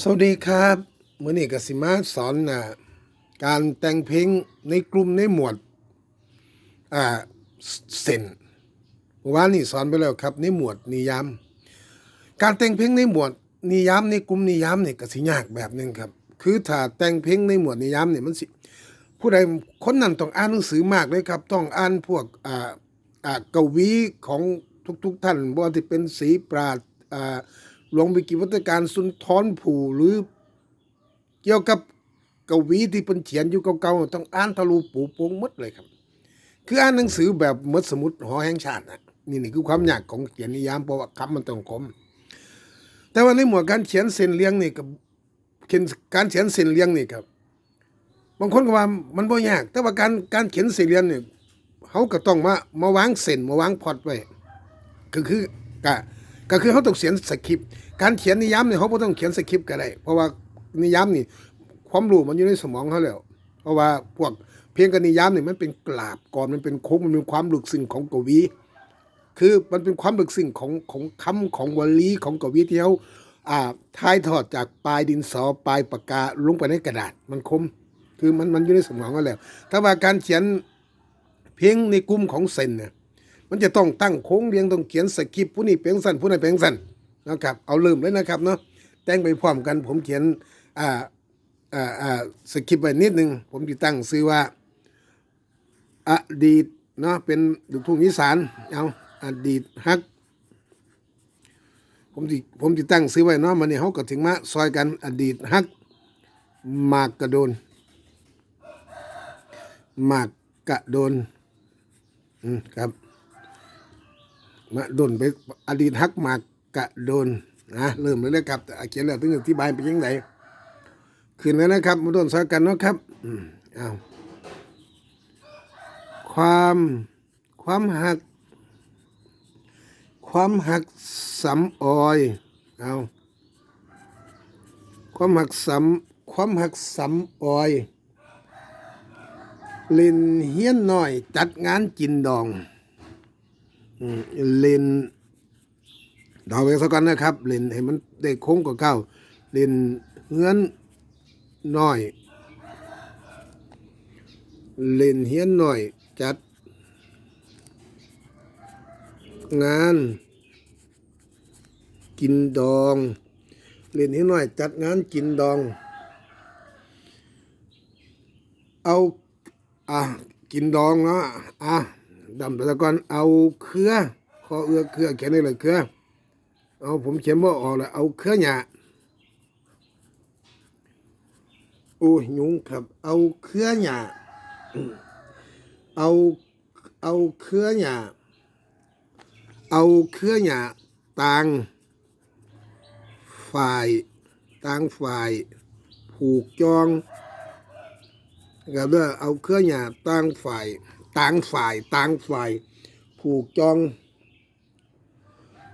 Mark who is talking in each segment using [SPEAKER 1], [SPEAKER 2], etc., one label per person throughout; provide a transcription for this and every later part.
[SPEAKER 1] สวัสดีครับเมื่อนี้กสิมาสอนนะการแต่งเพลงในกลุ่มในหมวดอ่าเซนเมื่อวานนี้สอนไปแล้วครับ ในหมวดนิยาม การแต่งเพลงในหมวดนิยามในกลุ่มนิยามเนี่ยกสิยากแบบหนึงครับ คือถ้าแต่งเพลงในหมวดนิยามเนี่ยมันสิผู้ใดคนนั้นต้องอ่านหนังสือมากเลยครับ ต้องอ่านพวกอ่าอ่ากวีของทุก ๆทท่านบ่ว่าที่เป็นศรีปราดอ่า หลวงวิกิวัตการสุนทรภูหรือเกี่ยวกับกวีที่เพิ่นเขียนอยู่เก่าๆต้องอ่านทะลุปูโป่งมดเลยครับ คืออ่านหนังสือแบบมดสมุดหอแห่งชาตินะนี่นี่คือความยากของเขียนนิยามเพราะว่าคำมันต้องคม แต่ว่าในหมวดการเขียนเส้นเรียงนี่กับเขียนการเขียนเส้นเรียงนี่ครับ บางคนก็ว่ามันบ่ยาก แต่ว่าการการเขียนเสี่เลี่ยมเนี่ยเขาก็ต้องมามาวางเส้นมาวางพอตไว้ก็คือกะ ก็คือเขาต้องเขียนสคริปต์การเขียนนิยามเนี่ยเขาบ่ต้องเขียนสคริปต์ก็ได้ เพราะว่านิยามนี่ความรู้มันอยู่ในสมองเขาแล้วเพราะว่าพวกเพียงกับนิยามนี่มันเป็นกลาบก่อนมันเป็นโค้งมันเป็นความลึกซึ้งของกวี คือมันเป็นความลึกซึ้งของของคำของวลีของกวีที่เขาอ่าถ่ายทอดจากปลายดินสอปลายปากกาลงไปในกระดาษมันคม คือมันมันอยู่ในสมองก็แล้ว ถ้าว่าการเขียนเพลงในกลุ่มของเซนเนี่ย มันจะต้องตั้งโค้งเรียงต้องเขียนสคริปต์ผู้นี้เพียงสั้นผู้นั้นเพียงสั้นนะครับเอาเริ่มเลยนะครับเนาะแต่งไปพร้อมกันผมเขียนอ่าอ่าอ่าสคริปต์ไว้นิดนึงผมจะตั้งซื้อว่าอดีตเนาะเป็นลูกทุ่งอีสานเอาอดีตฮักผมจิผมจิตั้งซื้อไว้เนาะมันนี่เขาก็ถึงมาซอยกันอดีตฮักมากกระโดนมากกะโดนอืมครับ มาโดนไปอดีตฮักมากกะโดนนะเริ่มเลยเลยครับแต่เขียนแล้วถึงอธิบายไปยังไงขึ้นแล้วนะครับมาโดนซอยกันเนาะครับอืมเอาความความหัก ความหักสำออยเอาความหักสำความหักสำออยเล่นเฮียนหน่อยจัดงานกินดอง เล่นดอกไว้สักกันนะครับเล่นให้มันได้โค้งกว่าเก่าเล่นเฮือนน้อยเล่นเฮียนหน่อย จัด งาน กินดองเล่นเฮียนหน่อย จัดงานกินดอง เอาอะกินดองเนาะอะ ดำแต่ก่อนเอาเครือขอเอือเครือเขียนได้เลยเครือเอาผมเขียนว่าออกแล้วเอาเครือหยาโอ้ยุงครับ เอาเครือหยาเอาเอาเครือหยาเอาเครือหยาต่างฝ่ายต่างฝ่าย ผูกจองก็เด้อเอาเครือหยาต่างฝ่าย ต่างฝ่ายต่างฝ่าย ผูกจอง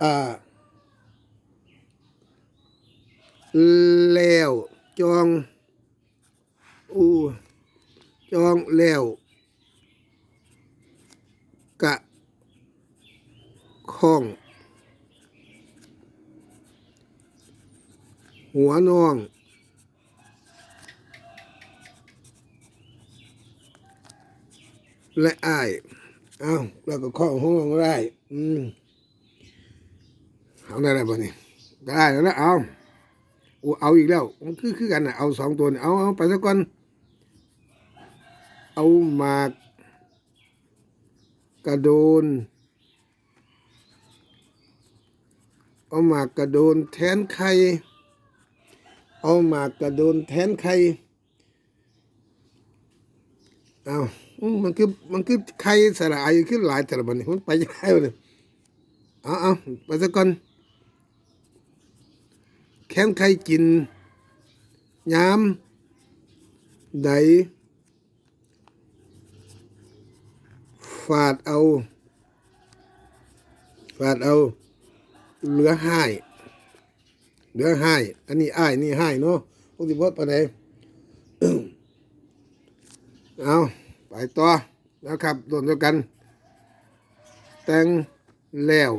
[SPEAKER 1] อ่าแล้วจองอูจองแล้วกะข้อง หัวน้อง และอ้ายเอาแล้วก็ข้อห้องได้ อืมเอาได้แล้วบ่นี่ได้แล้วนะเอาอ้เอาอีกแล้วมันคือคือกันนะเอาสองตัวนี่เอาเอาไปสักก่อนเอาหมากกระโดน เอาหมากกระโดนแทนไข่เอาหมากกระโดนแทนไข่ เอาอืมมันคือมันคือไข่สลายขึ้นหลายแต่ละบันนี่มันไปยังไงเนี่ยเอาเอาไปสักก่อนแค้นไข่กินยามใดฝาดเอาฝาดเอาเหลือห้ายเหลือห้ายอันนี้อ้ายนี่ห้ายเนาะพวกที่พดไปไหนเอา ต่อนะครับโดนเดียวกัน แต่งแล้ว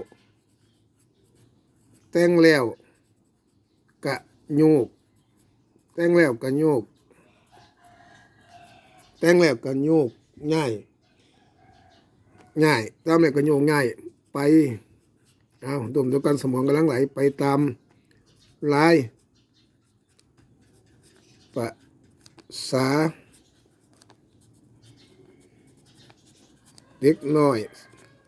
[SPEAKER 1] แต่งแล้วกะโยก แต่งแล้วก็โยก แต่งแล้วก็โยกง่ายง่ายตามแล้วก็โยกง่ายไปเอาดมเดียวกันสมองกำลังไหลไปตามลายภาษา เด็กน้อย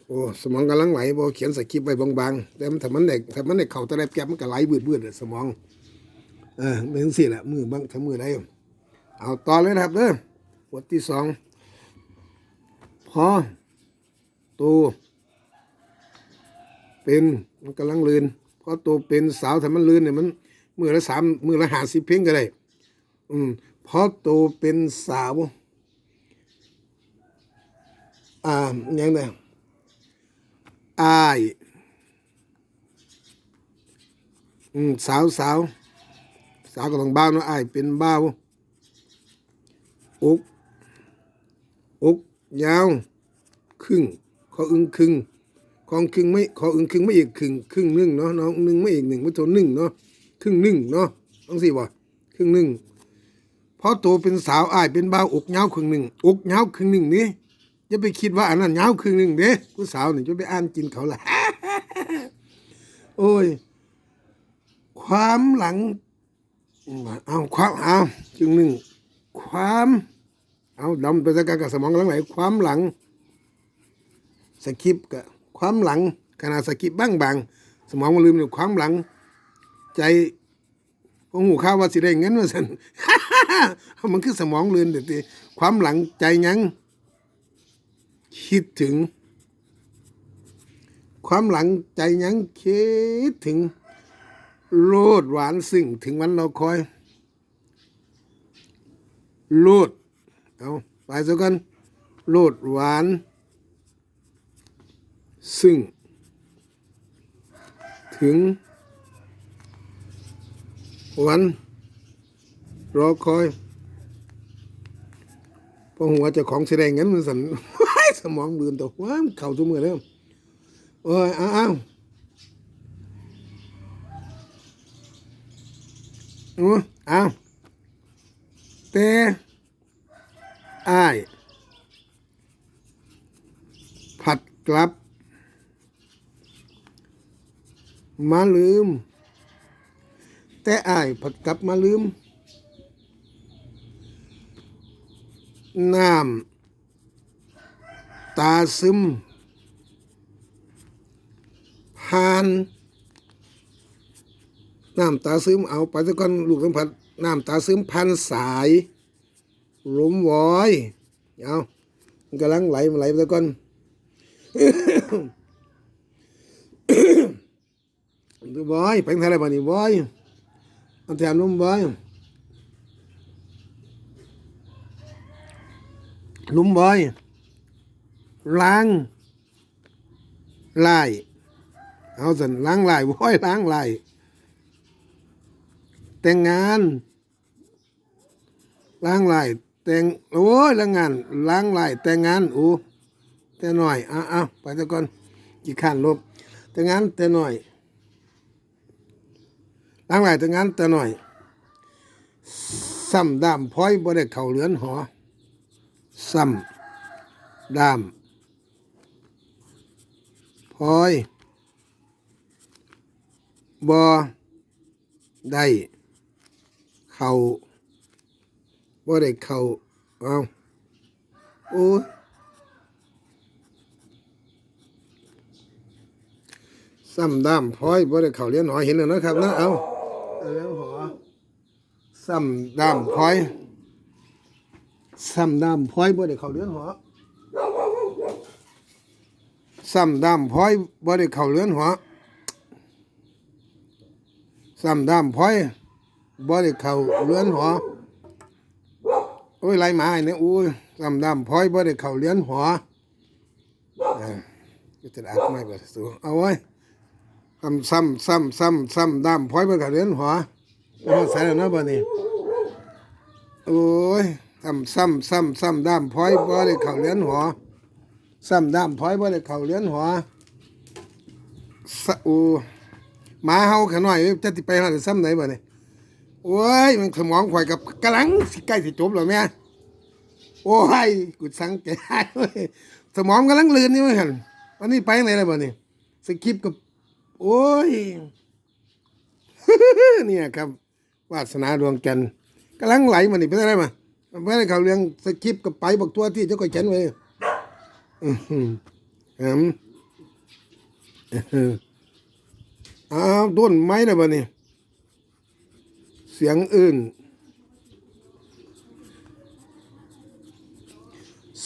[SPEAKER 1] โอ้สมองกำลังไหลบอเขียนสคริปต์ไว้บางๆแต่มันถ้ามันเด็กถ้ามันเด็กเข่าตะแลบแก็บมันก็ไหลบืดๆเลยสมองเออเป็นสิแหละมือบางถ้ามือได้เอาต่อเลยนะครับเด้อบทที่สองพอตัวเป็นมันกำลังลืนพอตัวเป็นสาวถ้ามันลืนเนี่ยมันมือละสามมือละหาสิเพ่งก็ได้ อืมพอตัวเป็นสาว อ่าย่างไงอายอืมสาวสาวสาวก็ต้องบ้าวเนาะอายเป็นบ้าวอุกอุกยาวครึ่งขออึงครึ่งของครึ่งไม่ขออึงครึ่งไม่อีกครึ่งครึ่งหนึ่งเนาะน้องหนึ่งไม่อีกหนึ่งไม่โทหนึ่งเนาะครึ่งหนึ่งเนาะต้องสิบ่ครึ่งหนึ่งพอโตเป็นสาวอายเป็นบ้าวอกยาวครึ่งหนึ่งอกยาวครึ่งหนึ่งนี่ อย่าไปคิดว่าอันนั้นยาวครึ่งหนึ่งเด้ผู้สาวนี่จะไปอ่านกินเขาละโอ้ย ความหลังเอาความเอาจึงหนึ่งความเอาดำไปสักกับสมองหลังไหลความหลังสคริปกับความหลังขนาดสคริปบ้างบางสมองมันลืมเนี่ความหลัง ใจพอหูข้าวว่าสิได้เงินว่าสันมันคือสมองลืมเด็ดความหลังใจยัง คิดถึง ความหลังใจยังคิดถึง โลดหวานสิ่งถึงวันเราคอย โลด เอาไปซะกัน โลดหวาน ซึ่ง ถึง วัน รอคอยพอหัวจะของแสดงงั้นมันสั่น สมองลืมตัวว้ามเข่าตัวมือแล้วโอ้ยอ้าวอือเอาแต่อายผัดกลับ มาลืม แต่อายผัดกลับมาลืม น้ำ ตาซึมผ่านน้ำตาซึมเอาไปสักก้อนลูกสัมผัสน้ำตาซึมพันสายหลมวอยเอากำลังไหลมาไหลไปสักก้อนดูบอยเป็นอะไรบ้านี่บอยอันแถมนุ่มบอยนุ่มบอย ล้างลายเอาสันล้างลายบอยล้างลายแต่งงานล้างลายแต่งโอ้ยล้างงานล้างลายแต่งงานโอ้แต่หน่อยอะอะไปตะก่อนกี่ขั้นลบแต่งงานแต่หน่อยล้างลายแต่งงานแต่หน่อยซ้ำดามพ้อยบ่ได้เข่าเหลือนหอซ้ำดาม พอยบ่ได้ เขาบ่ได้เขาเอาโอ้ซ้ำดามพอยบ่ได้เข่าเลี้ยนหอยเห็นแล้วนะครับนะเอาเอาแล้วหอซ้ำดามพอยซ้ำดามพอยบ่ได้เข่าเลี้ยนหอ ซ้ำดามพ้อยบ่ได้เขาเลี้ยนหอซ้ำดามพ้อยบ่ได้เขาเลี้ยนหอโอ้ยไรหมาเนี่ยอุ้ยดำดำพลอยบ่ได้เข่าเลี้ยนหัวเออก็จะอัดไม่ก็สูเอาไว้ซ้ำซ้ำซ้ำซ้ำซ้ำดำพลอยบ่ได้เข่าเลี้ยนหัวมันใส่แล้วนะบ่นี่โอ้ยซ้ำซ้ำซ้ำซ้ำดำพลอยบ่ได้เข่าเลี้ยนหัว ซ้ำดำพลอยบ่ได้เข่าเลี้ยนหัวสะโอ้หมาเฮาขน้อยจะติไปหาซ้ำไหนบ่นี่โอ้ยมันสมองข่อยกับกำลังสิใกล้สิจบแล้วแม่โอ้ยกูสังเกตสมองกำลังลื่นนี่มั้งหันวันนี้ไปไหนแล้วบ่นี่สคริปต์กับโอ้ยเนี่ยครับวาสนาดวงจันทร์กำลังไหลมานี่เป็นอะไรมาไม่ได้เขาเรื่องสคริปต์กับไปบอกตัวที่เจ้าก็เขียนไว้ อือหืออืมอื้อหืออ้าวต้นไม้แล้วบ่นี่เสียงอื่น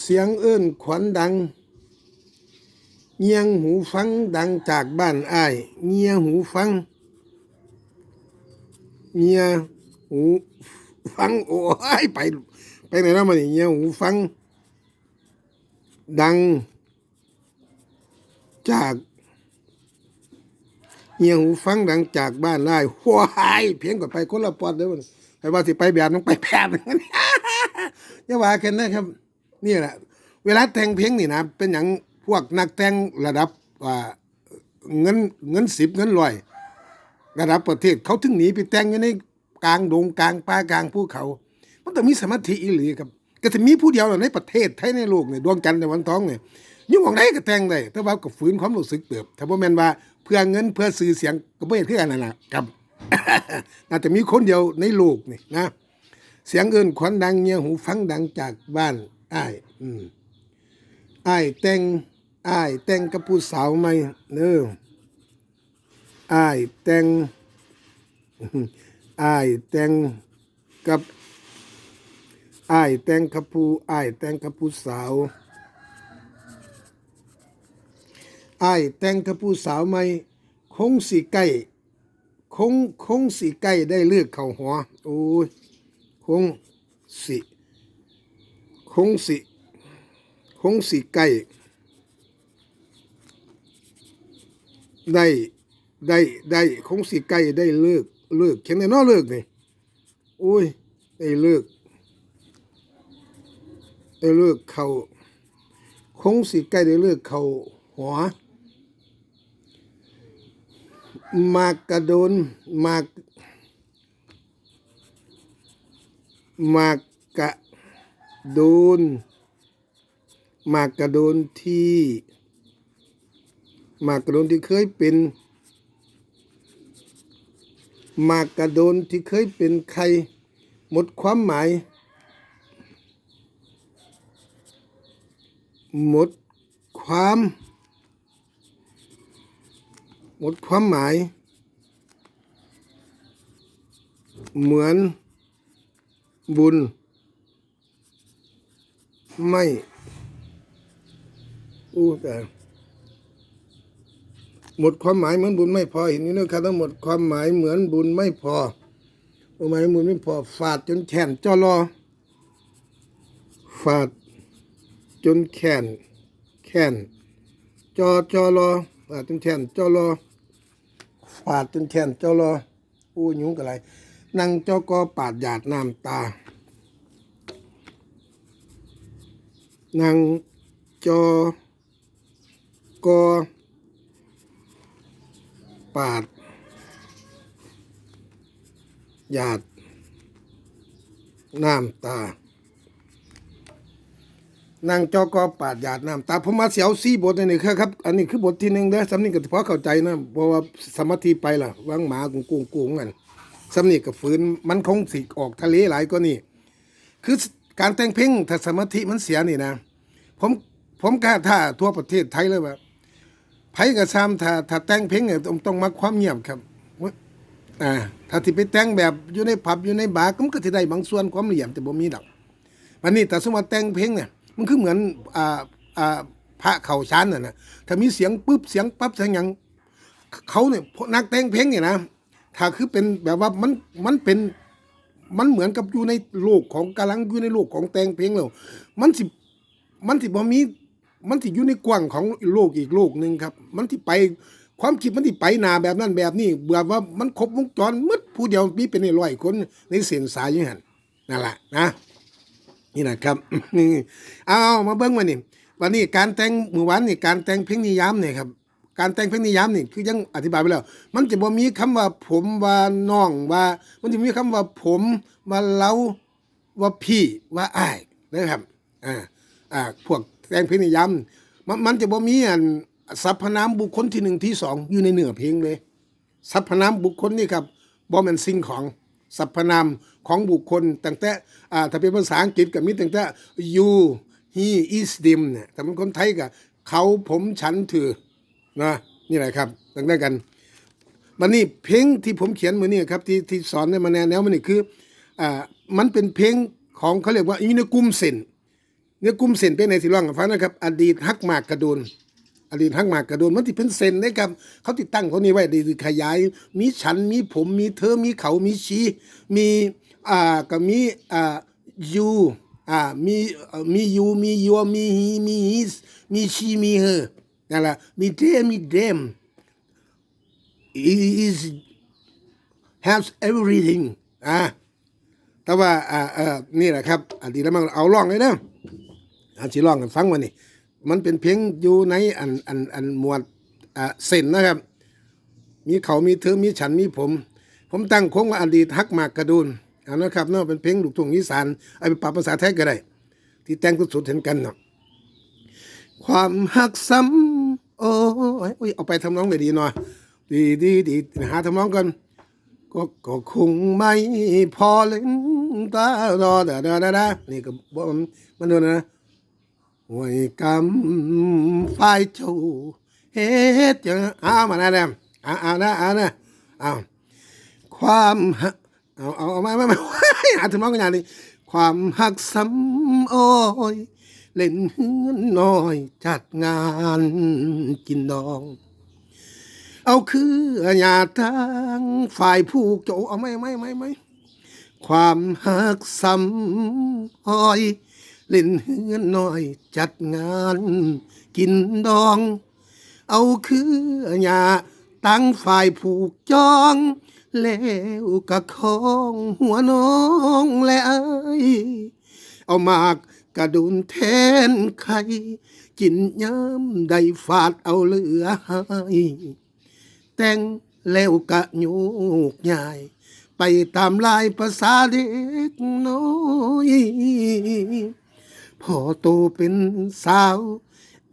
[SPEAKER 1] เสียงอื้นขวัญดังเงียงหูฟังดังจากบ้านอ้ายเงียหูฟังเงียหูฟังโอ้ยไป ไปไหนแล้วมันนี่เงียหูฟัง ดัง จากเงียหูฟังดังจากบ้านอ้ายว้ายเพียงกว่าไปคนละปอดเด้อมันไปว่าสิไปแบบน้องไปแบบนั้นอย่าว่ากันนะครับ นี่แหละ เวลาแต่งเพลงนี่นะ เป็นอย่างพวกนักแต่งระดับว่าเงินเงินสิบเงินร้อย ระดับประเทศเขาถึงหนีไปแต่งอยู่ในกลางดงกลางป่ากลางภูเขา มันต้องมีสมาธิอีหลีครับ ก็จะมีผู้เดียวในประเทศไทยในโลกเนี่ยดวงจันทร์ในวันท้องเนี่ยยุ่งของไหนก็แต่งได้แต่ว่าก็ฝืนความรู้สึกเติบถ้าบ่แม่นว่าเพื่อเงินเพื่อสื่อเสียงก็บ่เห็นคือกันนั่นน่ะครับน่าจะมีคนเดียวในโลกนี่นะ เสียงเอินขวัญดังเงียหูฟังดังจากบ้านอ้ายอืมอ้ายแต่งอ้ายแต่งกับผู้สาวใหม่เด้ออ้ายแต่งอ้ายแต่งกับ อ้ายแต่งกับผู้อ้ายแต่งกับผู้สาวอ้ายแต่งกับผู้สาวใหม่คงสิใกล้คงคงสิใกล้ได้เลือกเขาหัวโอ้ยคงสิคงสิคงสิใกล้ได้ได้ได้คงสิใกล้ได้เลิกเลิกเขียนในนอเลิกนี่โอ้ยได้เลิก ได้เลิกเขาคงสิใกล้ได้เลิกเขาหัวมากกระโดนมากมากกะโดนมากกระโดนที่มากกระโดนที่เคยเป็นมากกระโดนที่เคยเป็นใครหมดความหมาย หมดความ หมดความหมาย เหมือนบุญ ไม่อู้แต่หมดความหมายเหมือนบุญไม่พอเห็นนี่นะครับทั้งหมดความหมายเหมือนบุญไม่พอความหมายบุญไม่พอฟาดจนแขนจอรอฟาด จนแขนแขนจอจอรอฟาดจนแขนจอรอฟาดจนแขนจอรออู้ยุ่งกับอะไรนั่งจ้าก็ปาดหยาดน้ำตานั่งจอก็ปาดหยาดน้ำตา นั่งจอกอปาดหยาดน้ำตาผมมาเสียวซี่บทนี่ครับ อันนี้คือบทที่หนึ่งเด้สำนีก็พอเข้าใจนะเพราะว่าสมาธิไปล่ะวางหมากุ้งกุ้งกุ้งกันสำนีกับฝืนมันคงสิออกทะเลหลายก็นี่ คือการแต่งเพลงถ้าสมาธิมันเสียนี่นะ ผมผมกล้าท่าทั่วประเทศไทยเลยว่าไผกับซ้ำถ้าถ้าแต่งเพลงเนี่ยต้องต้องมักความเงียบครับอ่าถ้าที่ไปแต่งแบบอยู่ในผับอยู่ในบาร์ก็มันก็สิได้บางส่วนความเงียบแต่บ่มีดอกวันนี้แต่สมมติแต่งเพลงเนี่ย มันคือเหมือนอ่าอ่าพระเข่าชั้นน่ะนะถ้ามีเสียงปุ๊บเสียงปั๊บเสียงหยังเขาเนี่ยพวกนักแต่งเพลงเนี่ยนะถ้าคือเป็นแบบว่ามันมันเป็นมันเหมือนกับอยู่ในโลกของกำลังอยู่ในโลกของแต่งเพลงแล้วมันสิมันสิบ่มีมันสิอยู่ในกว้างของโลกอีกโลกหนึ่งครับ มันที่ไปความคิดมันที่ไปนาแบบนั้นแบบนี้แบบว่ามันครบวงจรมืดผู้เดียวมีเป็นร้อยคนในเส้นสายอย่างนั้นนั่นแหละนะ นี่นะครับเอามาเบิ้งมานี่วันนี้การแต่งเมื่อวานนี่การแต่งเพลงนิยามเนี่ยครับการแต่งเพลงนิยามนี่คือยังอธิบายไปแล้ว มันจะบ่มีคำว่าผมว่าน้องว่า มันจะมีคำว่าผมว่าเราว่าพี่ว่าอ้ายนะครับอ่าอ่าพวกแต่งเพลงนิยามมันมันจะบ่มีอันสรรพนามบุคคลที่หนึ่งที่สองอยู่ในเนื้อเพลงเลยสรรพนามบุคคลนี่ครับบ่แม่นสิ่งของ สรรพนามของบุคคลตั้งแต่อ่าถ้าเป็นภาษาอังกฤษก็มีตั้งแต่ you he is them เนี่ยแต่เป็นคนไทยก็เขาผมฉันเธอนะนี่แหละครับตั้งแต่กันมันนี่เพลงที่ผมเขียนมือนี่ครับที่ที่สอนในมาแนวแนวมันนี่คืออ่ามันเป็นเพลงของเขาเรียกว่าอยู่ในกลุ่มเส้นเนื้อกลุ่มเส้นเป็นในสิร้องฟังนะครับ อดีตฮักหมากกระโดน อดีตฮักหมากกระโดนมันที่เป็นเซนนะครับเขาติดตั้งเขานี่ไว้ดีขยาย มีฉันมีผมมีเธอมีเขามีชีมีอ่าก็มีอ่ายูอ่ามีมียูมียัวมีฮีมีฮิสมีชีมีเฮอนั่นแหละมีเดมีเดม is has everything อ่าแต่ว่าอ่าเออนี่แหละครับอดีตแล้วมันเอาล่องเลยเด้ออาสิร้องกันฟังวันนี้ มันเป็นเพียงอยู่ในอันอันอันหมวดอ่าเส้นนะครับ มีเขามีเธอมีฉันมีผม ผมตั้งโคงว่าอดีตฮักมากกระดูนเอานะครับเนาะเป็นเพลงลูกทุ่งอีสานเอาไปปรับภาษาไทยก็ได้ ที่แต่งสุดๆเห็นกันเนาะความหักซ้ำโอ้ยโอ้ยเอาไปทำน้องเลยดีหน่อยดีดีดีหาทำน้องกันก็ก็คงไม่พอเล่นตาดอดาดาดาดานี่ก็บอกมันมันโดนนะ หวยกำไฟจูเฮ็ดจังเอามานะเนี่ยเอาเอานะเอานะเอาความหักเอาเอาเอาไม่ไม่ไม่หาถึงน้องกันอย่างนี้ความหักซ้ำโอ้ยเล่นเฮือนน้อยจัดงานกินดอง เอาคือญาทางฝ่ายผู้โจเอาไม่ไม่ไม่ไม่ความหักซ้ำหอย เล่นเฮือนน้อยจัดงาน กินดอง เอาคือญาตั้งฝ่ายผูกจองแล้วกะของหัวน้องและเอ้ยเอามากกระดุนแทนไข่กินย้ำได้ฟาดเอาเหลือให้แต่งแล้วกะโยกใหญ่ไปตามลายภาษาเด็กน้อย พอโตเป็นสาว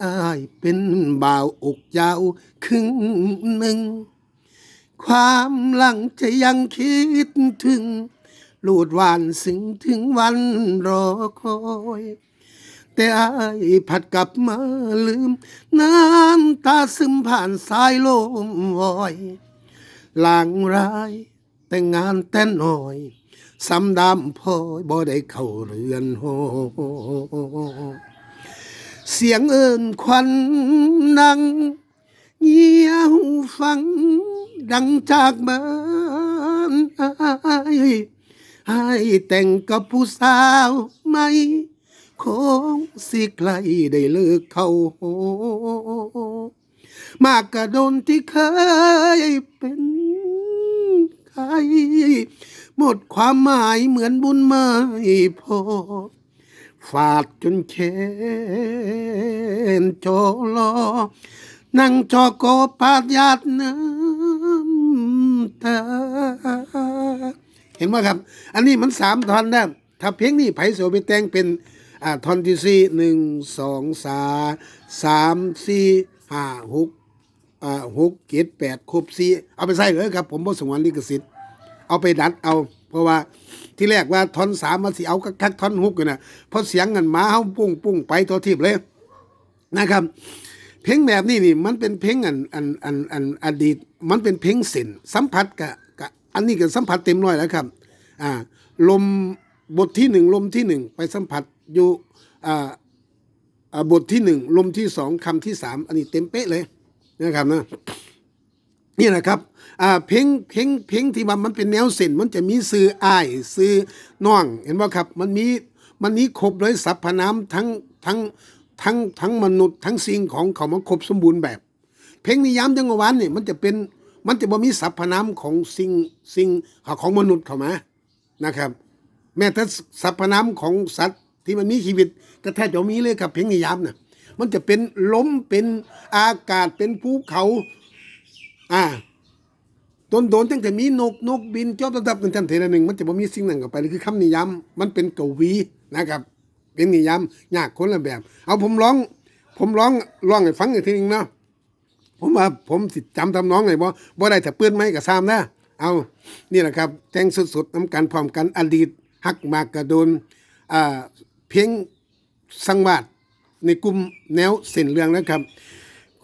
[SPEAKER 1] อายเป็นบ่าวอกยาวครึ่งหนึ่ง ความหลังจะยังคิดถึงลูดหวานซึ้งถึงวันรอคอยแต่อายผัดกลับมาลืม น้ำตาซึมผ่านสายลมวอยลางร้ายแต่งงานแต่น้อย สำดำพอยบ่ได้เข้าเรือนหอเสียงเอินควันดังเงียหูฟัง ดังจากบ้านอ้ให้แต่งกับผู้สาวไม่คงสิใกลได้เลิกเขามากกระโดนที่เคยเป็นใคร หมดความหมายเหมือนบุญไม่พอฟาดจนแขนจอลอ นั่งจอโกปาดยาดน้ำตา เห็นไหมครับ อันนี้มันสามท่อนนะถ้าเพลงนี้ไผ่โสไปแต่งเป็นอ่าท่อนที่สี่หนึ่งสองสาสามสี่ห้าหกอ่าหกเจ็ดแปดครบสี่เอาไปใส่เลยครับ ผมบ่สงวนลิขสิทธิ์ เอาไปดัดเอา เพราะว่าที่แรกว่าท่อนสามมาสิเอาคักท่อนฮุกอยู่นะเพราะเสียงเงินมาเฮาปุ้งปุ้งไปตัวทิพย์เลยนะครับ เพลงแบบนี้นี่มันเป็นเพลงอันอันอันอันอดีต มันเป็นเพลงเส้นสัมผัสกับกับอันนี้ก็สัมผัสเต็มร้อยแล้วครับอ่าลมบทที่หนึ่งลมที่หนึ่งไปสัมผัสอยู่อ่าบทที่หนึ่งลมที่สองคำที่สามอันนี้เต็มเป๊ะเลยนะครับนะ นี่แหละครับอ่าเพลงเพลงเพลงที่ว่ามันเป็นแนวเส้นมันจะมีซื้ออ้ายซื้อน้อง เห็นบ่ครับ มันมีมันมีครบเลยสรรพนามทั้งทั้งทั้งทั้งมนุษย์ทั้งสิ่งของเขามาครบสมบูรณ์แบบ เพลงนิยามจังหวานนี่มันจะเป็นมันจะบ่มีสรรพนามของสิ่งสิ่งของมนุษย์เข้ามานะครับ แม้แต่สรรพนามของสัตว์ที่มันมีชีวิตก็แทบจะมีเลยครับเพลงนิยามน่ะมันจะเป็นลมเป็นอากาศเป็นภูเขา อ่าต้นโดนตั้งแต่มีนกนกบินจอบระดับหนึ่ทันเทละหนึ่งมันจะบ่มีสิ่งนั้นเข้าไปคือคำนิยามมันเป็นกวีนะครับ เป็นนิยามยากคนละแบบ เอาผมร้อง ผมร้องร้องให้ฟังอีกทีนึงเนาะผมว่าผมสิจำทำน้องไงบ่บ่ได้แต่เปื้อนไม้กับซ้ำนะเอานี่แหละครับแต่งสุดๆน้ำกันพร้อมกันอดีตฮักมากกระโดนอ่าเพียงสังวาดในกลุ่มแนวเส้นเรื่องนะครับ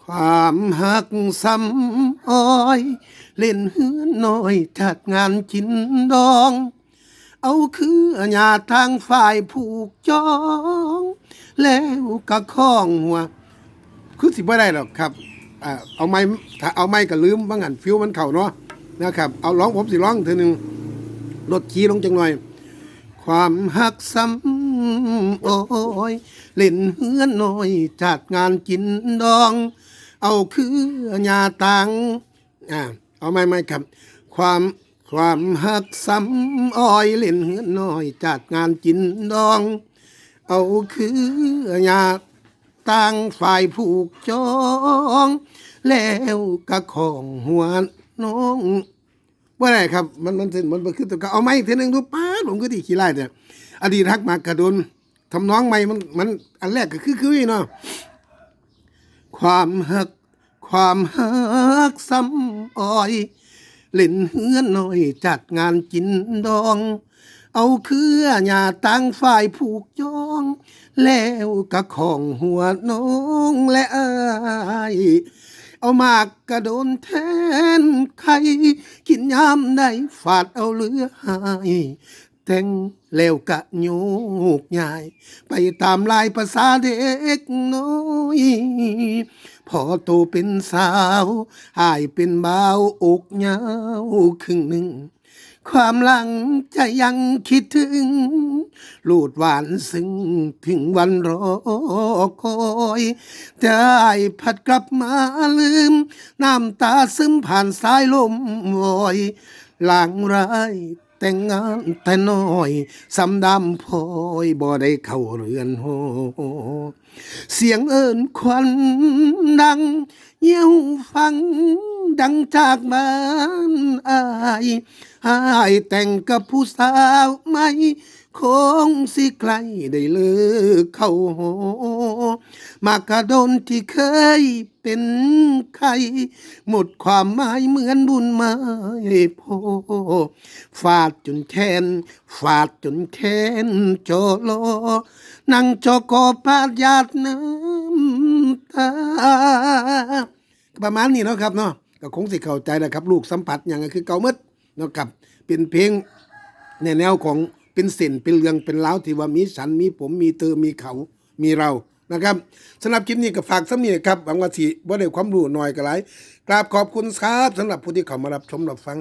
[SPEAKER 1] ความหักซ้ำอ้อย เล่นเฮือนน้อยจัดงานจินดอง เอาคือญาทางฝ่ายผูกจอง แล้วก็ข้องหัว คือสิบ่ได้หรอกครับอ่าเอาไม้ถ้าเอาไม้ก็ลืมบางอันฟิวมันเข่าเนาะนะครับ เอาร้องผมสิร้องเธอหนึ่งลดคีย์ลงจังหน่อย ความหักซ้ำโอ้ยเล่นเฮือนน้อยจัดงานกินดอง เอาคือญาตังอ่าเอาไม่ไม่ครับ ความความหักซ้ำอ้อยเล่นเฮือนน้อยจัดงานกินดอง เอาคือญาตังฝ่ายผูกจอง แล้วกะของหัวน้องว่าไรครับ มันมันเส้นมันมันคือตัวก็เอาไม้เทนึงดูป้าผมก็ดีขี้ไล่เนี่ยอดีตรักมากระโดนทำน้องไม่มันมันอันแรกก็คือคือเนาะ ความหัก ความหักซ้ำอ้อยเล่นเฮือนน้อยจัดงานกินดอง เอาเครือหญ้าตั้งฝ่ายผูกจอง แล้วกะของหัวน้องและอายเอามากกระโดนแทนไข่กินยามได้ฝาดเอาเรือหาย แต่งแล้วกะโยกใหญ่ไปตามลายภาษาเด็กน้อยพอโตเป็นสาวหายเป็นเบาอกยาวครึ่งหนึ่ง ความหลังจะยังคิดถึง ลูดหวานซึ้งถึงวันรอคอยได้พัดกลับมาลืม น้ำตาซึมผ่านสายลมวอยหลังไราย แต่งงานแต่น้อยสำดำพลอยบ่ได้เข้าเรือนโฮเสียงเอิญควันดัง เยี่ยวฟังดังจากบ้านอายอายแต่งกับผู้สาวไม่ คงสิใกลได้เลิกเข้าหอมากระโดนที่เคยเป็นใคร หมดความหมายเหมือนบุญไม้พอฟาดจนแค้นฟาดจนแค้นจอลนั่งจอกอปาดยาดน้ำตา ประมาณนี้เนาะครับเนาะก็คงสิเข้าใจแหละครับ ลูกสัมผัสอย่างก็คือเก่าหมดเนาะครับเป็นเพลงในแนวของ เป็นเส้นเป็นเรื่องเป็นเล้าที่ว่ามีฉันมีผมมีเธอมีเขามีเรานะครับสำหรับคลิปนี้ก็ฝากสักนียครับหวังว่าสิบ่ได้ความรู้หน่อยก็หลายกราบขอบคุณครับสำหรับผู้ที่เข้ามารับชมรับฟัง